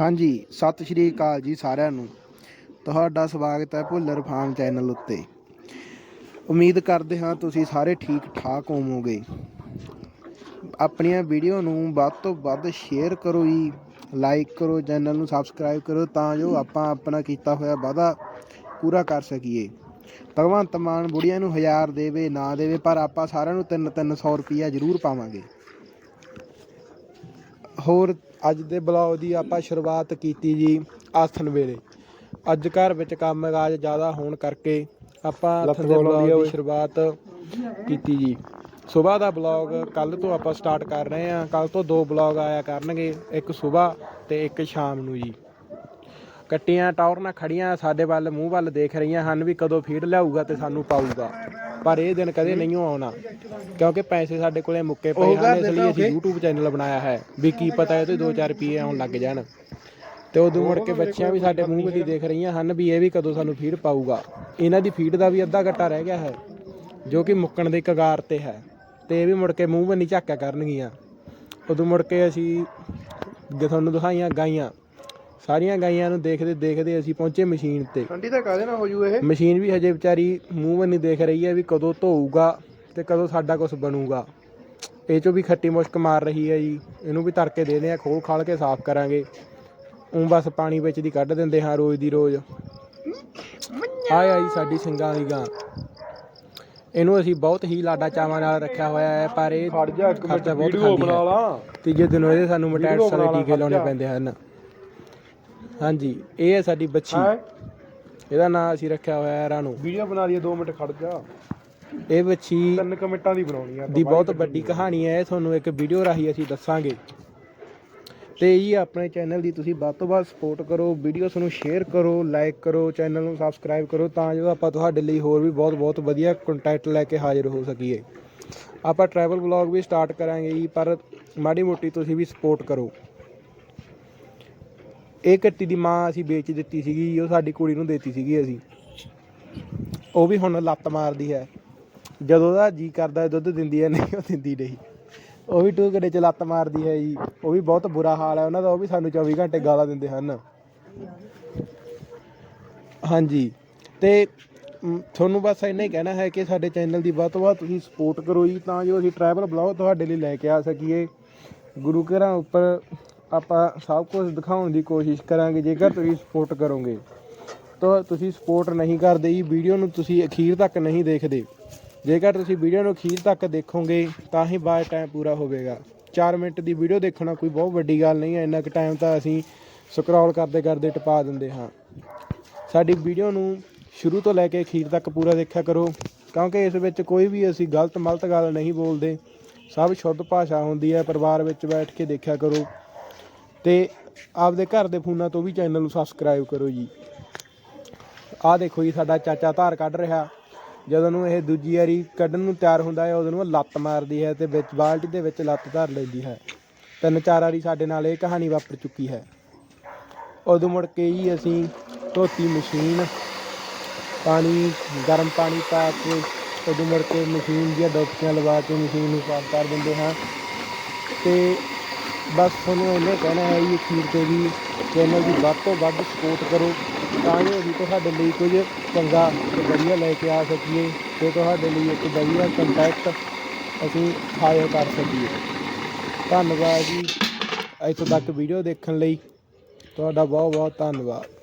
ਹਾਂਜੀ, ਸਤਿ ਸ਼੍ਰੀ ਅਕਾਲ ਜੀ ਸਾਰਿਆਂ ਨੂੰ। ਤੁਹਾਡਾ ਸਵਾਗਤ ਹੈ ਭੁੱਲਰ ਫਾਰਮ ਚੈਨਲ ਉੱਤੇ। ਉਮੀਦ ਕਰਦੇ ਹਾਂ ਤੁਸੀਂ ਸਾਰੇ ਠੀਕ ਠਾਕ ਹੋਵੋਗੇ। ਆਪਣੀਆਂ ਵੀਡੀਓ ਨੂੰ ਵੱਧ ਤੋਂ ਵੱਧ ਸ਼ੇਅਰ ਕਰੋ ਜੀ, ਲਾਈਕ ਕਰੋ, ਚੈਨਲ ਨੂੰ ਸਬਸਕ੍ਰਾਈਬ ਕਰੋ ਤਾਂ ਜੋ ਆਪਾਂ ਆਪਣਾ ਕੀਤਾ ਹੋਇਆ ਵਾਅਦਾ ਪੂਰਾ ਕਰ ਸਕੀਏ। ਭਗਵੰਤ ਮਾਨ ਬੁੜੀਆਂ ਨੂੰ ਹਜ਼ਾਰ ਦੇਵੇ, ਨਾ ਦੇਵੇ, ਪਰ ਆਪਾਂ ਸਾਰਿਆਂ ਨੂੰ 3-300 ਰੁਪਈਆ ਜ਼ਰੂਰ ਪਾਵਾਂਗੇ। ਹੋਰ ਅੱਜ ਦੇ ਬਲੌਗ ਦੀ ਆਪਾਂ ਸ਼ੁਰੂਆਤ ਕੀਤੀ ਜੀ ਆਥਨ ਵੇਲੇ। ਅੱਜ ਘਰ ਵਿੱਚ ਕੰਮਕਾਜ ਜ਼ਿਆਦਾ ਹੋਣ ਕਰਕੇ ਆਪਾਂ ਆਥਨ ਦੇ ਬਲੌਗ ਦੀ ਸ਼ੁਰੂਆਤ ਕੀਤੀ ਜੀ। ਸਵੇਰ ਦਾ ਬਲੌਗ ਕੱਲ ਤੋਂ ਆਪਾਂ ਸਟਾਰਟ ਕਰ ਰਹੇ ਹਾਂ। ਕੱਲ ਤੋਂ ਦੋ ਬਲੌਗ ਆਇਆ ਕਰਨਗੇ ਇੱਕ ਸਵੇਰ ਤੇ ਇੱਕ ਸ਼ਾਮ ਨੂੰ ਜੀ। ਕੱਟੀਆਂ ਟੌਰਾਂ ਖੜੀਆਂ ਸਾਡੇ ਵੱਲ ਮੂੰਹ ਵੱਲ ਦੇਖ ਰਹੀਆਂ ਹਨ ਵੀ ਕਦੋਂ ਫੀਡ ਲਿਆਊਗਾ ਤੇ ਸਾਨੂੰ ਪਾਊਗਾ। ਪਰ ਇਹ ਦਿਨ ਕਦੇ ਨਹੀਂ ਆਉਣਾ। ਕਿਉਂਕਿ ਪੈਸੇ ਸਾਡੇ ਕੋਲੇ ਮੁੱਕੇ ਪਏ ਹਨ ਇਸ ਲਈ ਅਸੀਂ YouTube ਚੈਨਲ ਬਣਾਇਆ ਹੈ। ਵੀ ਕੀ ਪਤਾ ਇਹ ਤੋਂ 2-4 ਰੁਪਏ ਆਉਣ ਲੱਗ ਜਾਣ। ਤੇ ਉਦੋਂ ਮੁੜ ਕੇ ਬੱਚੀਆਂ ਵੀ ਸਾਡੇ ਮੂੰਹ ਵੱਲ ਦੇਖ ਰਹੀਆਂ ਹਨ ਵੀ ਇਹ ਵੀ ਕਦੋਂ ਸਾਨੂੰ ਫੀਡ ਪਾਊਗਾ। ਇਹਨਾਂ ਦੀ ਫੀਡ ਦਾ ਵੀ ਅੱਧਾ ਘੱਟਾ ਰਹਿ ਗਿਆ ਹੈ ਜੋ ਕਿ ਮੁੱਕਣ ਦੇ ਕਗਾਰ ਤੇ ਹੈ। ਤੇ ਇਹ ਵੀ ਮੁੜ ਕੇ ਮੂੰਹ ਬੰਨੀ ਝਾਕਿਆ ਕਰਨਗੀਆਂ। ਉਦੋਂ ਮੁੜ ਕੇ ਅਸੀਂ ਜੇ ਤੁਹਾਨੂੰ ਦਿਖਾਈਆਂ ਗਾਈਆਂ ਸਾਰੀਆਂ ਗਾਈਆਂ ਨੂੰ ਦੇਖਦੇ ਦੇਖਦੇ ਅਸੀਂ ਪਹੁੰਚੇ ਮਸ਼ੀਨ ਤੇ। ਠੰਡੀ ਤਾਂ ਕਾਹਦੇ ਨਾਲ ਹੋ ਜੂ ਇਹ? ਮਸ਼ੀਨ ਵੀ ਹਜੇ ਵਿਚਾਰੀ ਮੂੰਹ ਬੰਨੀ ਦੇਖ ਰਹੀ ਹੈ ਵੀ ਕਦੋਂ ਧੋਊਗਾ ਤੇ ਕਦੋਂ ਸਾਡਾ ਕੁਝ ਬਣੂਗਾ। ਇਹ ਚੋਂ ਵੀ ਖੱਟੀ ਮੁਸ਼ਕ ਮਾਰ ਰਹੀ ਹੈ ਜੀ। ਇਹਨੂੰ ਵੀ ਤੜਕੇ ਦੇ ਆ ਖੋਲ ਖਾਲ ਕੇ ਸਾਫ਼ ਕਰਾਂਗੇ। ਉਂ ਬਸ ਪਾਣੀ ਵਿੱਚ ਦੀ ਕੱਢ ਦਿੰਦੇ ਹਾਂ ਰੋਜ਼ ਦੀ ਰੋਜ਼। ਆਏ ਆਈ ਸਾਡੀ ਸਿੰਘਾਂ ਦੀ ਗਾਂ। ਇਹਨੂੰ ਅਸੀਂ ਬਹੁਤ ਹੀ ਲਾਡਾ ਚਾਵਾਂ ਨਾਲ ਰੱਖਿਆ ਹੋਇਆ ਹੈ ਪਰ ਇਹ ਖੜ ਜਾ ਇੱਕ ਮਿੰਟ ਖਰਚਾ ਬਹੁਤ ਵੀਡੀਓ ਖਾਂਦੀ ਬਣਾ ਹੈ ਲਾ। ਤੀਜੇ ਦਿਨ ਇਹਦੇ ਸਾਨੂੰ ਮਟੈਟਸ ਵਾਲੇ ਲਾ, ਟੀਕੇ ਲਾਉਣੇ। ਪੈਂਦੇ ਹਨ। ਹਾਂਜੀ ਇਹ ਹੈ ਸਾਡੀ ਬੱਚੀ। ਹੈ? ਇਹਦਾ ਨਾਂ ਅਸੀਂ ਰੱਖਿਆ ਹੋਇਆ ਹੈ ਰਾਣੂ। ਵੀਡੀਓ ਬਣਾ ਲਈਏ 2 ਮਿੰਟ ਖੜ ਜਾ। ਇਹ ਬੱਚੀ ਤਿੰਨ ਕੁ ਮਿੰਟਾਂ ਦੀ ਬਣਾਉਣੀ ਆ ਦੀ ਬਹੁਤ ਵੱਡੀ ਕਹਾਣੀ ਹੈ ਇਹ ਤੁਹਾਨੂੰ ਇੱਕ ਵੀਡੀਓ ਰਾਹੀਂ ਅਸੀਂ ਦੱਸਾਂਗੇ। ਤੇ ਜੀ ਆਪਣੇ ਚੈਨਲ ਦੀ ਤੁਸੀਂ ਵੱਧ ਤੋਂ ਵੱਧ ਸਪੋਰਟ ਕਰੋ ਵੀਡੀਓਸ ਨੂੰ ਸ਼ੇਅਰ ਕਰੋ ਲਾਈਕ ਕਰੋ ਚੈਨਲ ਨੂੰ ਸਬਸਕ੍ਰਾਈਬ ਕਰੋ ਤਾਂ ਜੋ ਆਪਾਂ ਤੁਹਾਡੇ ਲਈ ਹੋਰ ਵੀ ਬਹੁਤ ਬਹੁਤ ਵਧੀਆ ਕੰਟੈਂਟ ਲੈ ਕੇ ਹਾਜ਼ਰ ਹੋ ਸਕੀਏ। ਆਪਾਂ ਟਰੈਵਲ ਵਲੌਗ ਵੀ ਸਟਾਰਟ ਕਰਾਂਗੇ ਜੀ ਪਰ ਮਾੜੀ ਮੋਟੀ ਤੁਸੀਂ ਵੀ ਸਪੋਰਟ ਕਰੋ। ਇਹ ਕੱਟੀ ਦੀ ਮਾਂ ਅਸੀਂ ਵੇਚ ਦਿੱਤੀ ਸੀਗੀ, ਉਹ ਸਾਡੀ ਕੁੜੀ ਨੂੰ ਦੇਤੀ ਸੀਗੀ ਅਸੀਂ। ਉਹ ਵੀ ਹੁਣ ਲੱਤ ਮਾਰਦੀ ਹੈ। ਜਦੋਂ ਦਾ ਜੀ ਕਰਦਾ, ਦੁੱਧ ਦਿੰਦੀ ਹੈ, ਨਹੀਂ, ਉਹ ਦਿੰਦੀ ਨਹੀਂ। ਉਹ ਵੀ ਟੂਕੜੇ ਚ ਲੱਤ ਮਾਰਦੀ ਹੈ ਜੀ। ਉਹ ਵੀ ਬਹੁਤ ਬੁਰਾ ਹਾਲ ਹੈ। ਉਹਨਾਂ ਦਾ ਉਹ ਵੀ ਸਾਨੂੰ 24 ਘੰਟੇ ਗਾਲਾਂ ਦਿੰਦੇ ਹਨ। ਹਾਂਜੀ। ਤੇ ਤੁਹਾਨੂੰ ਬਸ ਇੰਨਾ ਹੀ ਕਹਿਣਾ ਹੈ ਕਿ ਸਾਡੇ ਚੈਨਲ ਦੀ ਵੱਧ ਤੋਂ ਵੱਧ ਤੁਸੀਂ ਸਪੋਰਟ ਕਰੋ ਜੀ, ਤਾਂ ਜੋ ਅਸੀਂ ਟਰੈਵਲ ਬਲੌਗ ਤੁਹਾਡੇ ਲਈ ਲੈ ਕੇ ਆ ਸਕੀਏ। ਗੁਰੂ ਘਰਾਂ ਉੱਪਰ ਆਪਾਂ ਸਭ ਕੁਝ ਦਿਖਾਉਣ ਦੀ ਕੋਸ਼ਿਸ਼ ਕਰਾਂਗੇ, ਜੇਕਰ ਤੁਸੀਂ ਸਪੋਰਟ ਕਰੋਗੇ। ਤਾਂ ਤੁਸੀਂ ਸਪੋਰਟ ਨਹੀਂ ਕਰਦੇ ਜੀ ਵੀਡੀਓ ਨੂੰ ਤੁਸੀਂ ਅਖੀਰ ਤੱਕ ਨਹੀਂ ਦੇਖਦੇ। ਜੇਕਰ ਤੁਸੀਂ ਵੀਡੀਓ ਨੂੰ ਅਖੀਰ ਤੱਕ ਦੇਖੋਗੇ, ਤਾਂ ਹੀ ਬਾਅਦ ਟਾਈਮ ਪੂਰਾ ਹੋਵੇਗਾ। 4 ਮਿੰਟ ਦੀ ਵੀਡੀਓ ਦੇਖਣਾ ਕੋਈ ਬਹੁਤ ਵੱਡੀ ਗੱਲ ਨਹੀਂ ਹੈ, ਇੰਨਾ ਕੁ ਟਾਈਮ ਤਾਂ ਅਸੀਂ ਸਕਰੋਲ ਕਰਦੇ ਕਰਦੇ ਟਪਾ ਦਿੰਦੇ ਹਾਂ। ਸਾਡੀ ਵੀਡੀਓ ਨੂੰ ਸ਼ੁਰੂ ਤੋਂ ਲੈ ਕੇ ਅਖੀਰ ਤੱਕ ਪੂਰਾ ਦੇਖਿਆ ਕਰੋ, ਕਿਉਂਕਿ ਇਸ ਵਿੱਚ ਕੋਈ ਵੀ ਅਸੀਂ ਗਲਤ ਮਲਤ ਗੱਲ ਨਹੀਂ ਬੋਲਦੇ। ਸਭ ਸ਼ੁੱਧ ਭਾਸ਼ਾ ਹੁੰਦੀ ਹੈ, ਪਰਿਵਾਰ ਵਿੱਚ ਬੈਠ ਕੇ ਦੇਖਿਆ ਕਰੋ। ਤੇ ਆਪਦੇ ਘਰ ਦੇ ਫੋਨਾਂ ਤੋਂ ਵੀ ਚੈਨਲ ਨੂੰ ਸਬਸਕ੍ਰਾਈਬ ਕਰੋ ਜੀ। ਆਹ ਦੇਖੋ ਜੀ, ਸਾਡਾ ਚਾਚਾ ਧਾਰ ਕੱਢ ਰਿਹਾ। ਜਦੋਂ ਨੂੰ ਇਹ ਦੂਜੀ ਵਾਰੀ ਕੱਢਣ ਨੂੰ ਤਿਆਰ ਹੁੰਦਾ ਹੈ, ਉਦੋਂ ਨੂੰ ਲੱਤ ਮਾਰਦੀ ਹੈ ਤੇ ਵਿੱਚ ਬਾਲਟੀ ਦੇ ਵਿੱਚ ਲੱਤ ਧਰ ਲੈਂਦੀ ਹੈ। ਤਿੰਨ ਚਾਰ ਵਾਰੀ ਸਾਡੇ ਨਾਲ ਇਹ ਕਹਾਣੀ ਵਾਪਰ ਚੁੱਕੀ ਹੈ। ਉਦੋਂ ਮੁੜ ਕੇ ਹੀ ਅਸੀਂ ਧੋਤੀ ਮਸ਼ੀਨ, ਪਾਣੀ, ਗਰਮ ਪਾਣੀ ਪਾ ਕੇ ਉਦੋਂ ਮੁੜ ਕੇ ਮਸ਼ੀਨ ਦੀਆਂ ਡੋਕੀਆਂ ਲਵਾ ਕੇ ਮਸ਼ੀਨ ਨੂੰ ਸਾਫ਼ ਕਰ ਦਿੰਦੇ ਹਾਂ। ਤੇ ਬਸ ਤੁਹਾਨੂੰ ਇਹਨੇ ਕਹਿਣਾ ਹੈ ਜੀ ਅਖੀਰ ਤੇ ਵੀ ਚੈਨਲ ਦੀ ਵੱਧ ਤੋਂ ਵੱਧ ਸਪੋਰਟ ਕਰੋ, ਤਾਂ ਜੋ ਅਸੀਂ ਤੁਹਾਡੇ ਲਈ ਕੁਝ ਚੰਗਾ ਤੇ ਵਧੀਆ ਲੈ ਕੇ ਆ ਸਕੀਏ ਤੇ ਤੁਹਾਡੇ ਲਈ ਇੱਕ ਵਧੀਆ ਕੰਟੈਕਟ ਅਸੀਂ ਹਾਇਰ ਕਰ ਸਕੀਏ। ਧੰਨਵਾਦ ਜੀ ਇੱਥੋਂ ਤੱਕ ਵੀਡੀਓ ਦੇਖਣ ਲਈ। ਤੁਹਾਡਾ ਬਹੁਤ ਬਹੁਤ ਧੰਨਵਾਦ।